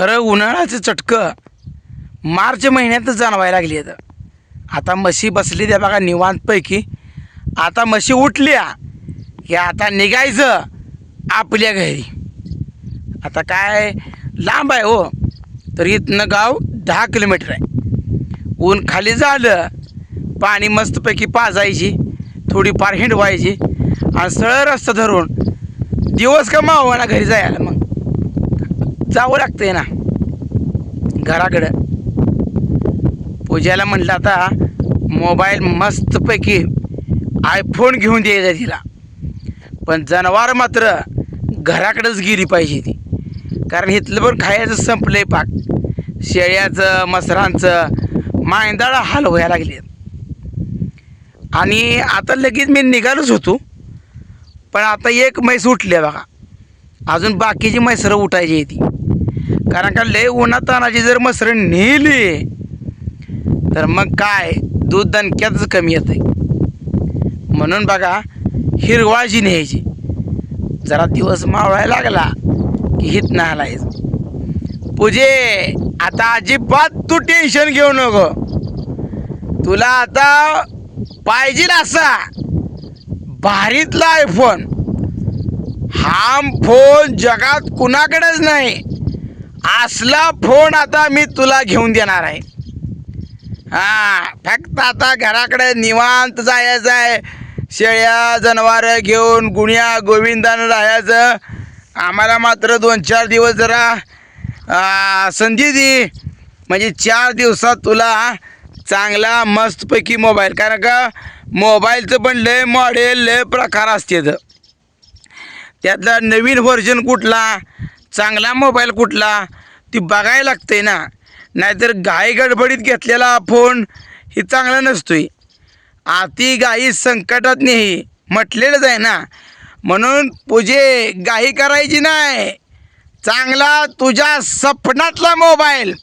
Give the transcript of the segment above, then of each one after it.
खरं उन्हाळ्याचं चटकं मार्च महिन्यातच जाणवायला लागली आता आता म्हशी बसली त्या बघा निवांतपैकी. आता म्हशी उठल्या की आता निघायचं आपल्या घरी. आता काय लांब आहे हो तर इथनं गाव दहा किलोमीटर आहे. ऊन खाली झालं पाणी मस्तपैकी पाजायची थोडीफार हिंडवायची आणि सरळ रस्ता धरून दिवस का मावाला घरी जायला मग जावं लागतंय ना. घराकडं. पूजाला म्हटलं आता मोबाईल मस्तपैकी आयफोन घेऊन द्यायचा तिला. पण जनावर मात्र घराकडेच गेली पाहिजे ती. कारण इथलं पण खायचं संपलंय पाक. शेळ्याचं मसरांचं मांदाळ हाल व्हायला लागले आणि आता लगेच मी निघालोच होतो. पण आता एक म्हैस उठली आहे बघा. अजून बाकीची म्हैसरं उठायची आहे ती. कारण का लय उन्हातानाची जर मसरण नेली तर मग काय? दूध दणक्यातच कमी येतं म्हणून बघा हिरवाळजी न्यायची. जरा दिवस मावळायला लागला की हित नाही हलायचं. पूजे आता अजिबात तू टेन्शन घेऊ नको. तुला आता पाहिजे असा भारीतला आयफोन हा फोन जगात कुणाकडेच नाही. असला फोन आता मी तुला घेऊन देणार आहे. हा फक्त आता घराकडे निवांत जायचं आहे. शेळ्या जनावर घेऊन गुण्या गोविंदानं राहायचं. आम्हाला मात्र दोन चार दिवस जरा संधी दे. म्हणजे चार दिवसात तुला चांगला मस्तपैकी मोबाईल. कारण का मोबाईलचं पण लय मॉडेल लय प्रकार असते त्यातला नवीन व्हर्जन कुठला? चांगला मोबाईल कुठला ती बघायला लागते ना. नाहीतर घाई गडबडीत घेतलेला फोन ही चांगला नसतोय. आती गाई संकटात नाही म्हटलेलंच आहे ना. म्हणून पूजे गाई करायची नाही. चांगला तुझ्या सपनातला मोबाईल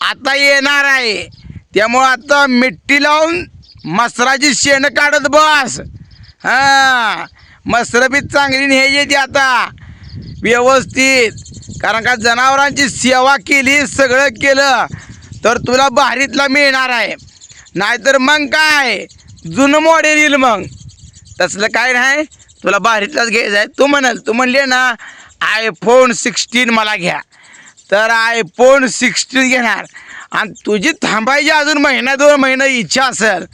आता येणार आहे. त्यामुळं आता मिट्टी लावून मसराची शेण काढत बस. हां मसरं बी चांगली न्यायची ती आता. व्यवस्थित. कारण का जनावरांची सेवा केली सगळं केलं तर तुला भारीतला मिळणार आहे. नाहीतर मग काय? जुनं मॉडेल येईल मग. तसलं काय नाही. तुला भारीतलाच घ्यायचं आहे. तू म्हणाल तू म्हणले ना आयफोन सिक्स्टीन मला घ्या. तर आयफोन सिक्स्टीन घेणार. आणि तुझी थांबायची अजून महिना दोन महिना इच्छा असेल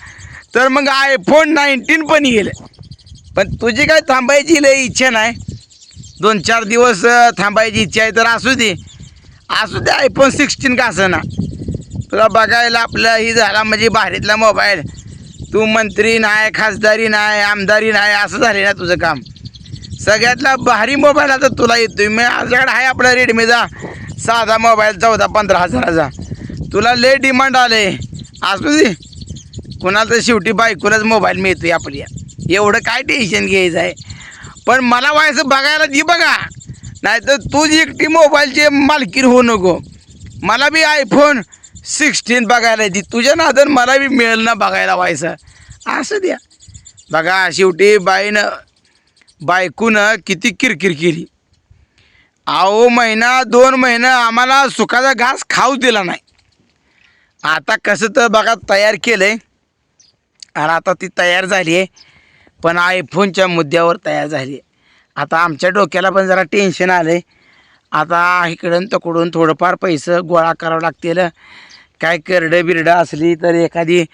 तर मग आयफोन नाईन्टीन पण येईल. पण तुझी काय थांबायची लय इच्छा नाही? दोन चार दिवस थांबायची इच्छा आहे तर असू दे. असू दे आयफोन सिक्स्टीन का असं ना तुला बघायला आपलं ही झाला म्हणजे भारीतला मोबाईल तू मंत्री नाही खासदारी नाही आमदारी नाही असं झाले ना तुझं काम. सगळ्यातला भारी मोबाईल आता तुला येतोय. मी माझ्याकडे आहे आपला रेडमीचा. साधा मोबाईल चौदा पंधरा हजाराचा. तुला लय डिमांड आले असू दे. कुणाला तर शेवटी बायकोलाच मोबाईल मिळतोय आपल्या. एवढं काय टेन्शन घ्यायचं आहे? पण मला व्हायचं बघायला दी बघा. नाहीतर तूच एकटी मोबाईलची मालकीर होऊ नको. मला बी आयफोन सिक्स्टीन बघायला दी तुझ्या नादन मला बी मिळेल ना बघायला व्हायचं. असं द्या. बघा शेवटी बाईनं बायकूनं किती किरकिर केली. अहो महिना दोन महिना आम्हाला सुखाचा घास खाऊ दिला नाही. आता कसं तर बघा तयार केलं आहे आणि आता ती तयार झाली आहे पण आयफोनच्या मुद्द्यावर तयार झाली. आता आमच्या डोक्याला पण जरा टेन्शन आलं आहे आता इकडून तकडून थोडंफार पैसे गोळा करावं लागतील. काय करडं बिरडं असली तर एखादी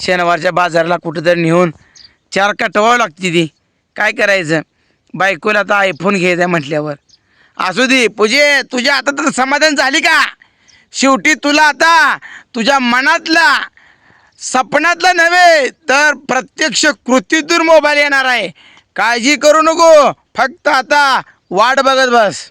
शनिवारच्या बाजाराला कुठंतरी नेऊन चार कटवावं लागते ती. काय करायचं? बायकोला आता आयफोन घ्यायचा आहे म्हटल्यावर. असू दे पूजे तुझ्या आता तर समाधान झाली का? शेवटी तुला आता तुझ्या मनातला सपनातला नव्हे तर प्रत्यक्ष कृतीतून मोबाईल येणार आहे. काळजी करू नको फक्त आता वाट बघत बस.